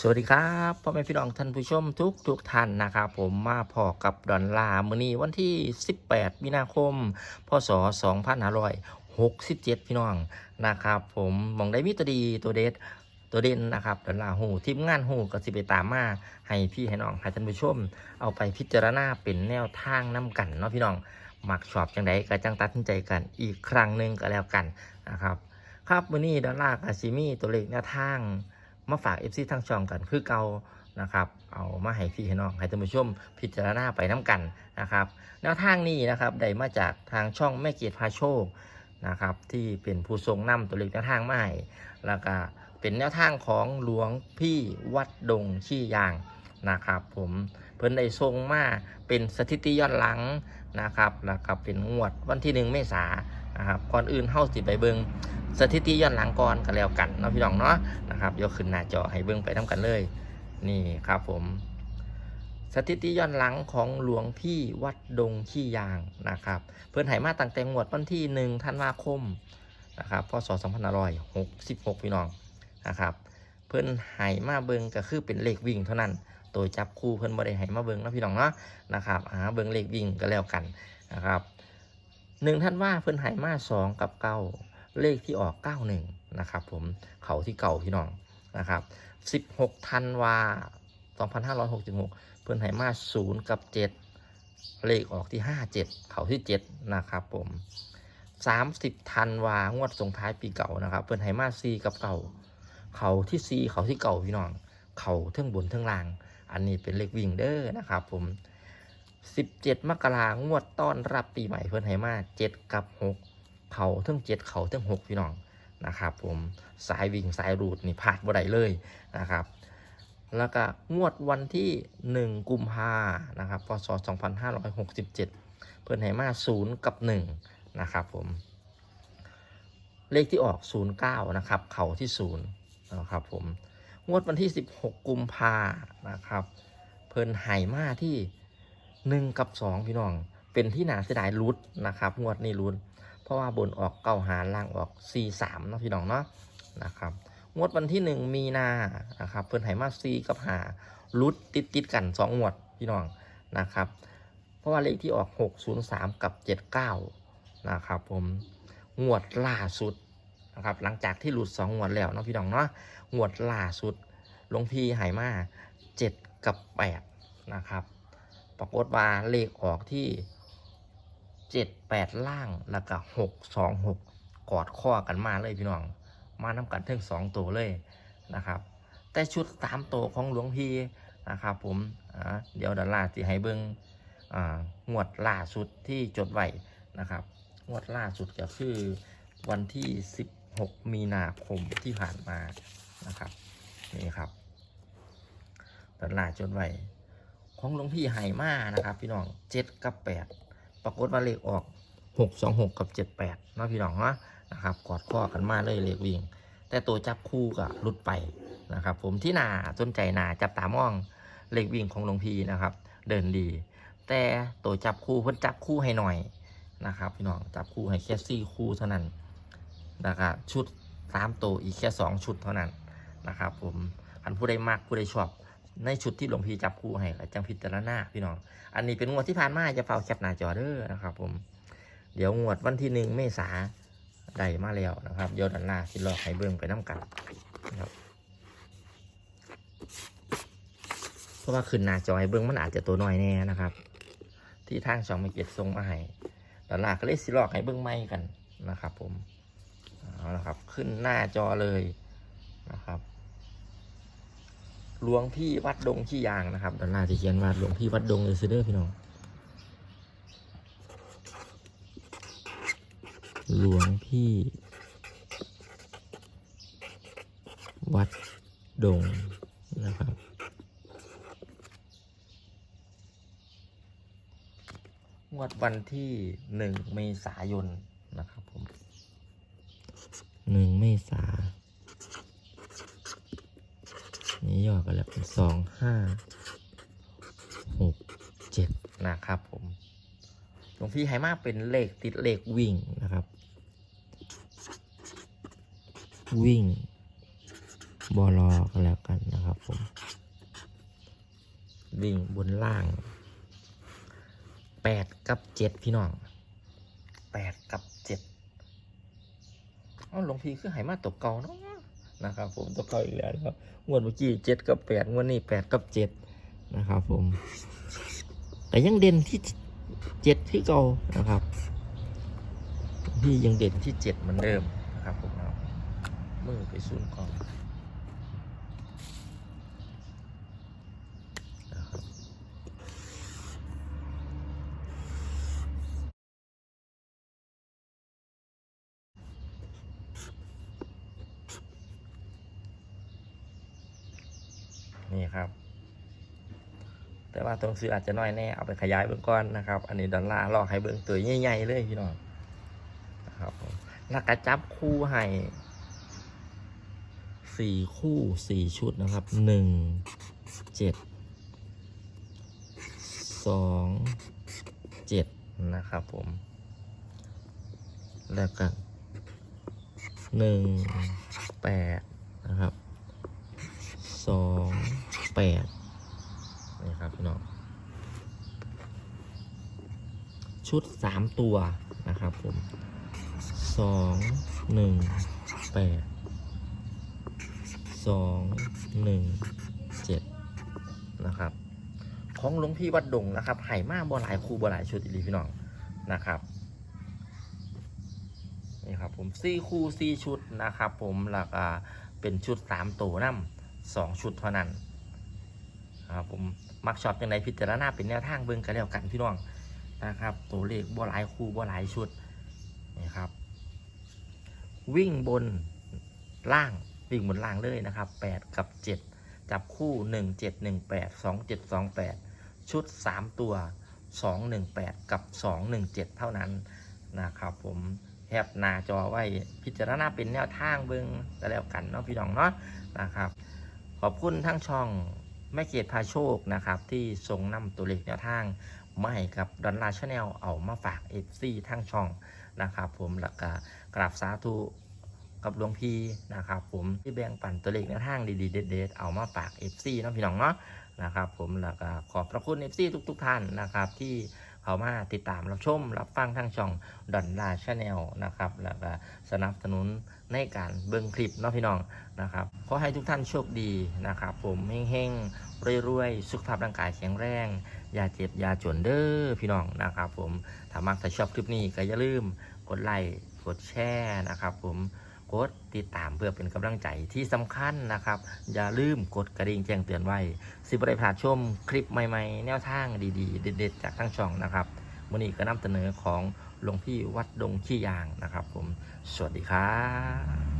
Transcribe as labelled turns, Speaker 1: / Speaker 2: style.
Speaker 1: สวัสดีครับพ่อแม่พี่น้องท่านผู้ชมทุกทุกท่านนะครับผมมาพอกับดอนลาร์มื้อนี้วันที่ 18 มีนาคม พศ 2567 พี่น้องนะครับผมมองได้มีตัวดีตัวเด็ดตัวเด่นนะครับดอนลาหูทีมงานหูก็สิไปตามมาให้พี่ให้น้องให้ท่านผู้ชม เอาไปพิจารณาเป็นแนวทางน้ากันเนาะพี่น้องมักชอบจังใดก็จังตัดสินใจกันอีกครั้งหนึ่งก็แล้วกันนะครับครับมื้อนี้ดอลลากับซิมีตัวเลขแนวทาง มาฝาก FC ทางช่องกันคือเก่านะครับ เอามาให้พี่ให้น้องให้ท่านผู้ชมพิจารณาไปน้กันนะครับแนวทางนี้นะครับได้มาจากทางช่องแม่เกียรติพาโชคนะครับที่เป็นผู้ทรงนำตัวเลขแนวทางมาให้แล้วก็เป็นแนวทางของหลวงพี่วัดดงชี้ยางนะครับ ผมเพิ่นได้ทรงมาเป็นสถิติย้อนหลังนะครับแล้วก็เป็นงวดวันที่หนึ่งเมษายนนะครับก่อนอื่นเฮาสิไปเบิง สถิติย้อนหลังก่อนก็แล้วกันเนาะพี่น้องเนาะนะครับยกขึ้นหน้าจอให้เบิ่งไปทำกันเลย นี่ครับผม สถิติย้อนหลังของหลวงพี่วัดดงขี้ยางนะครับ เพื่อนไหมาตั้งแต่งวดวันที่หนึ่งธันวาคมนะครับพศ2566 พี่น้องนะครับ เพื่อนไหมาเบิงก็คือเป็นเลขวิ่งเท่านั้นโดยจับคู่เพื่อนบ่ได้ไหมาเบิงนาะพี่น้องเนาะนะครับอ่าเบิงเลขวิ่งก็แล้วกันนะครับหนึ่งท่านว่าเพื่อนไหมาสองกับเก้า เลขที่ออก 91 นะครับผมเขาที่เก่าพี่น้องนะครับ 16ธันวา2566 เพื่อนไหมา0 กับ 7 เลขออกที่ 57 เขาที่ 7 นะครับผม 30ธันวางวดส่งท้ายปีเก่านะครับ เพื่อนไหมา4กับเก่า เขาที่ 4 เขาที่เก่าพี่น้อง เขาเทิงบนเทิงล่าง อันนี้เป็นเลขวิ่งเด้อนะครับผม17 มกรางวดต้อนรับปีใหม่เพื่อนไหมา7กับ 6 เขาทั้งเจ็ดเขาทั้งหกพี่น้องนะครับ ผมสายวิ่งสายรูดนี่พลาดบ่ได้เลยนะครับ แล้วก็งวดวันที่ 1 กุมภานะครับพศ2567 เพื่อนไหมา0กับ1นะครับผมเลขที่ออก 09 นะครับ เขาที่ 0 นะครับผม งวดวันที่ 16 กุมภานะครับ เพิ่นไหมาที่ 1 กับ 2 พี่น้อง เป็นที่หนาเสียดายรุดนะครับ งวดนี้รุด เพราะว่าบนออกเก้าหารล่างออก 4 3เนาะพี่น้องเนาะนะครับงวดวันที่ 1 มีนานะครับเพิ่นไหมา4กับหารุดติดติดกัน2งวดพี่น้องนะครับ เพราะว่าเลขที่ออก 603 กับ 79 นะครับผมงวดล่าสุดนะครับหลังจากที่หลุด 2 งวดแล้วเนาะพี่น้องเนาะงวดล่าสุดหลวงพี่ไหมา 7 กับ 8 นะครับปรากฏว่าเลขออกที่ เจ็ดแปดล่างแล้วก็หกสองหกกอดข้อกันมาเลยพี่น้อง มาน้ำกันถึงสองตัวเลยนะครับ แต่ชุดสามตัวของหลวงพี่นะครับผมเดี๋ยวดอลลาร์ที่ให้เบิ้งงวดล่าสุดที่จดไว้นะครับ งวดล่าสุดก็คือวันที่ 16 มีนาคมที่ผ่านมานะครับนี่ครับดอลาร์จดไว้ของหลวงพี่ไห่มานะครับ พี่น้องเจ็ดกับแปด ปรากฏว่าเลขออกหกสองหกกับเจ็ดแปดเนาะพี่น้องนะนะครับกอดข้อกันมาเลยเลขวิ่ง แต่ตัวจับคู่ก็หลุดไปนะครับ ผมที่นาสนใจนาจับตามองเลขวิ่งของหลวงพี่นะครับ เดินดี แต่ตัวจับคู่เพิ่นจับคู่ให้หน่อยนะครับ พี่น้องจับคู่ให้แค่สี่คู่เท่านั้นนะครับชุดสามตัวอีกแค่สองชุดเท่านั้นนะครับ ผมอันผู้ใดมากผู้ใดชอบ ในชุดที่หลวงพี่จับคู่ให้ก็จังพิจารณาพี่น้อง อันนี้เป็นงวดที่ผ่านมาจะเฝ้าแคปหน้าจอเด้อนะครับ ผม เดี๋ยวงวดวันที่หนึ่งเมษาได้มาแล้วนะครับเดี๋ยวดันหน้าสิลอให้เบิ่งไปน้ำกันนะครับเพราะว่าขึ้นหน้าจอให้เบิ่งมันอาจจะตัวน้อยแน่นะครับ ที่ทางช่องไม่เกียรติส่งมาให้ดันหน้าก็เลยสิลอกให้เบิ่งไม่กันนะครับ ผมเอาละครับ ขึ้นหน้าจอเลยนะครับ หลวงพี่วัดดงขี้ยางนะครับด้านหน้าจะเขียนว่าหลวงพี่วัดดงเลยซิเดอร์พี่น้องหลวงพี่ วัดดงนะครับ งวดวันที่หนึ่งเมษายนนะครับผมหนึ่งเมษา นี่ย่อกันแล้วเป็นสองห้าหกเจ็ดนะครับผมหลวงพี่ไฮมาเป็นเลขติดเลขวิ่งนะครับ วิ่งบอลอกันแล้วกันนะครับผม วิ่งบนล่างแปดกับเจ็ดพี่น้องแปดกับเจ็ดเอ้าหลวงพี่คือไหมาตกเก่าเนาะ นะครับผมตกเข้าอีกแล้วครับงวดเมื่อกี้เจ็ดกับแปดงวดนี้แปดกับเจ็ดนะครับผม แต่ยังเด่นที่เจ็ดที่เก่านะครับพี่ยังเด่นที่เจ็ดเหมือนเดิมนะครับผมเอามือไปซูนก่อน นี่ครับ แต่ว่าตัวหนังสืออาจจะน้อยแน่เอาไปขยายเบื้องก้อนนะครับ อันนี้ดอลลาร์ลอกให้เบื้องตัวใหญ่ๆเลยพี่น้องนะครับผมแล้วก็จับคู่ให้สี่คู่สี่ชุดนะครับหนึ่งเจ็ดสองเจ็ดนะครับผม แล้วก็หนึ่งแปดนะครับ สองแปดนะครับพี่น้องชุดสามตัวนะครับผมสองหนึ่งแปดสองหนึ่งเจ็ดนะครับ ของหลวงพี่วัดดงนะครับไห่มากบ่หลายคู่บ่หลายชุดอีลีพี่น้องนะครับนี่ครับผมซี่คู่ซี่ชุดนะครับ ผมหลักอ่าเป็นชุดสามตัวนั่ม 2 ชุดเท่านั้นครับผมมักชอบยังไงพิจารณาเป็นแนวทางเบื้องกันแล้วกันพี่น้องนะครับ ตัวเลขบ่หลายคู่บ่หลายชุดนี่ครับ วิ่งบนล่างวิ่งบนล่างเลยนะครับ 8 กับ 7 จับคู่ 1 7 1 8 2 7 2 8 ชุด 3 ตัว 2 1 8 กับ 2 1 7 เท่านั้นนะครับ ผมแคปหน้าจอไว้พิจารณาเป็นแนวทางเบื้องแต่แล้วกันเนาะพี่น้องเนาะนะครับ อบคุณทั้งช่องแม่เกียรติพาโชคนะครับ ที่ส่งนำตัวเลขแนวทางมาให้กับดอนลาชาแนลเอามาฝากเอฟซีทั้งช่องนะครับผมแล้วก็กราบสาธุกับหลวงพี่นะครับผมที่แบ่งปันตัวเลขแนวทางดีๆเด็ดๆเอามาฝากเอฟซีน้องพี่น้องเนาะนะครับผมแล้วก็ขอบพระคุณเอฟซีทุก ๆ ท่านนะครับที่ เขามาติดตามรับชม รับฟังทั้งช่องดอนลาชาแนลนะครับ แล้วก็สนับสนุนในการเบิ่งคลิปเนาะพี่น้องนะครับขอให้ทุกท่านโชคดีนะครับ ผมเฮงๆรวยๆสุขภาพร่างกายแข็งแรง อย่าเจ็บอย่าจนเด้อพี่น้องนะครับ ผมถ้ามักถ้าชอบคลิปนี้ก็อย่าลืมกดไลค์กดแชร์นะครับ ผม กดติดตามเพื่อเป็นกำลังใจที่สำคัญนะครับ อย่าลืมกดกระดิ่งแจ้งเตือนไว้ สิบได้พลาดชมคลิปใหม่ๆ แนวทางดีๆ เด็ดๆ จากทั้งช่องนะครับวันนี้ก็นำเสนอของหลวงพี่วัดดงขี้ยางนะครับ ผม สวัสดีครับ